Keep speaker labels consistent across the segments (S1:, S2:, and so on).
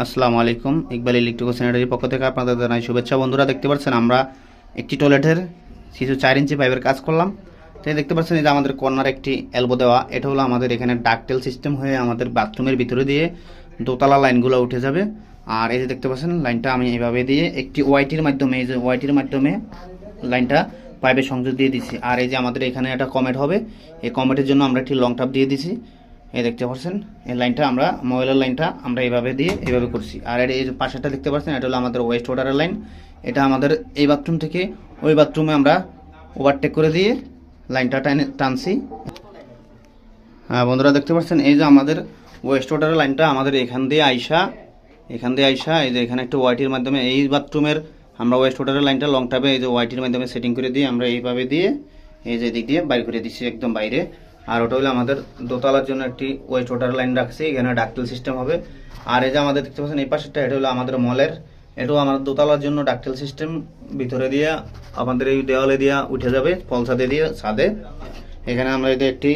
S1: আসসালামু আলাইকুম, ইকবাল ইলেকট্রিক স্যানিটারির পক্ষ থেকে আপনাদের জানাই শুভেচ্ছা। বন্ধুরা, দেখতে পাচ্ছেন আমরা একটি টয়লেটের কিছু চার ইঞ্চি পাইপের কাজ করলাম। তো দেখতে পাচ্ছেন যে আমাদের কর্নার একটি এলবো দেওয়া, এটা হলো আমাদের এখানে ডাকটেল সিস্টেম হয়ে আমাদের বাথরুমের ভিতরে দিয়ে দোতলা লাইনগুলো উঠে যাবে। আর এই যে দেখতে পাচ্ছেন লাইনটা আমি এইভাবে দিয়ে একটি ওয়াইটির মাধ্যমে, এই যে ওয়াইটির মাধ্যমে লাইনটা পাইপে সংযোগ দিয়ে দিছি আর এই যে আমাদের এখানে একটা কমেট হবে, এই কমেটের জন্য আমরা একটি লং টাপ দিয়ে দিছি এই দেখতে পাচ্ছেন, এই লাইনটা আমরা, ময়লার লাইনটা আমরা এইভাবে দিয়ে এইভাবে করছি। আর এর পাশেরটা দেখতে পাচ্ছেন, এটা হলো আমাদের ওয়েস্ট ওয়াটারের লাইন এটা আমাদের এই বাথরুম থেকে ওই বাথরুমে আমরা ওভারটেক করে দিয়ে লাইনটা টানে, টানছি। হ্যাঁ বন্ধুরা দেখতে পাচ্ছেন, এই যে আমাদের ওয়েস্ট ওয়াটারের লাইনটা আমাদের এখান দিয়ে আইসা, এখান দিয়ে আইসা, এই যে এখানে একটা ওয়াইটির মাধ্যমে এই বাথরুমের আমরা ওয়েস্ট ওয়াটারের লাইনটা লং টাপে এই যে ওয়াইটির মাধ্যমে সেটিং করে দিয়ে আমরা এইভাবে দিয়ে এই যে দিক দিয়ে বাইর করে দিচ্ছি একদম বাইরে। আর ওটা হলো আমাদের দোতলার জন্য একটি ওয়েস্ট ওয়াটার লাইন রাখছি, এখানে ডাক্টেল সিস্টেম হবে। আর এই যে আমাদের দেখতে পাচ্ছেন এই পাশেরটা, এটা হলো আমাদের মলের। এটাও আমাদের দোতলার জন্য ডাক্টেল সিস্টেম ভিতরে দিয়ে, আমাদের এই দেওয়ালে দিয়ে উঠে যাবে ফলসাদে দিয়ে ছাদে। এখানে আমরা এটা একটি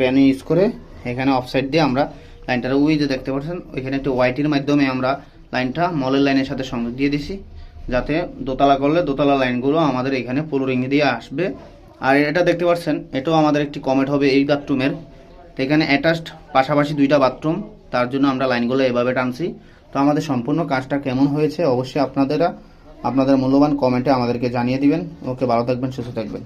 S1: ব্যান ইউজ করে, এখানে অফসাইড দিয়ে আমরা লাইনটার উই যে দেখতে পাচ্ছেন, ওইখানে একটি ওয়াইটির মাধ্যমে আমরা লাইনটা মলের লাইনের সাথে সংযোগ দিয়ে দিছি, যাতে দোতলা করলে দোতলা লাইনগুলো আমাদের এখানে পুরো দিয়ে আসবে। আর এটা দেখতে পাচ্ছেন, এটাও আমাদের একটি কমেট হবে এই বাথরুমের এখানে অ্যাটাচড পাশাপাশি দুইটা বাথরুম তার জন্য আমরা লাইনগুলো এভাবে টানছি। তো আমাদের সম্পূর্ণ কাজটা কেমন হয়েছে, অবশ্যই আপনাদেরা, আপনাদের মূল্যবান কমেন্টে আমাদেরকে জানিয়ে দিবেন। ওকে, ভালো থাকবেন, সুস্থ থাকবেন।